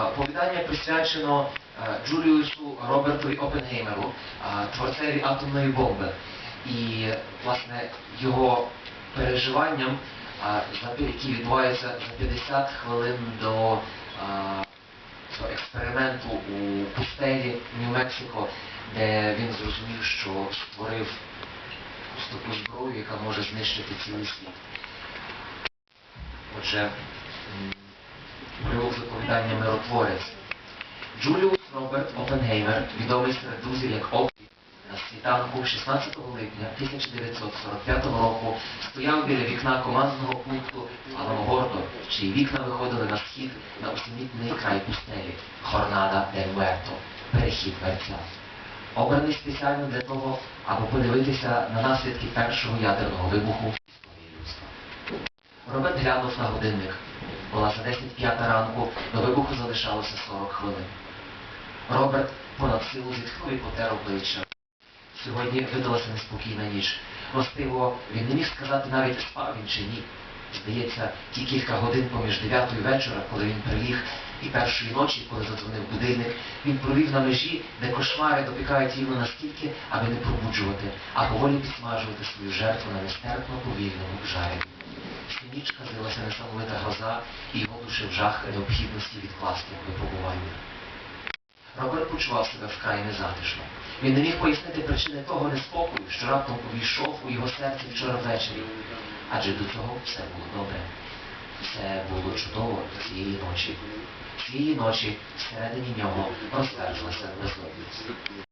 Оповідання присвячено е, Джуліусу Робертові Опенгеймеру, творцеві атомної бомби. І, власне, його переживанням, які відбуваються за 50 хвилин до, експерименту у пустелі Нью-Мексико, де він зрозумів, що створив таку зброю, яка може знищити цілий світ. Отже, з миротворець. Джуліус Роберт Опенгеймер, відомий серед друзів як Опі, на світанку 16 липня 1945 року стояв біля вікна командного пункту Аламогордо, чиї вікна виходили на схід на усімітний край пустелі Хорнада дель Муерто, перехід мерця. Обраний спеціально для того, аби подивитися на наслідки першого ядерного вибуху в історії людства. Роберт глянув на годинник. За 10 п'ята ранку, до вибуху залишалося 40 хвилин. Роберт понад силу зітхнув і потер обличчя. Сьогодні видалася неспокійна ніч. Властиво, він не міг сказати навіть спав він чи ні. Здається, ті кілька годин поміж дев'ятою вечора, коли він приліг, і першої ночі, коли задзвонив будильник, він провів на межі, де кошмари допікають рівно настільки, аби не пробуджувати, а поволі підсмажувати свою жертву на нестерпно повільному жарі. Всю ніч казилася несамовита гроза, і його душив жах необхідності відкласти випробування. Роберт почував себе вкрай незатишно. Він не міг пояснити причини того неспокою, що раптом увійшов у його серце вчора ввечері. Адже до цього все було добре. Все було чудово цієї ночі. Цієї ночі всередині нього розверзлася безодність.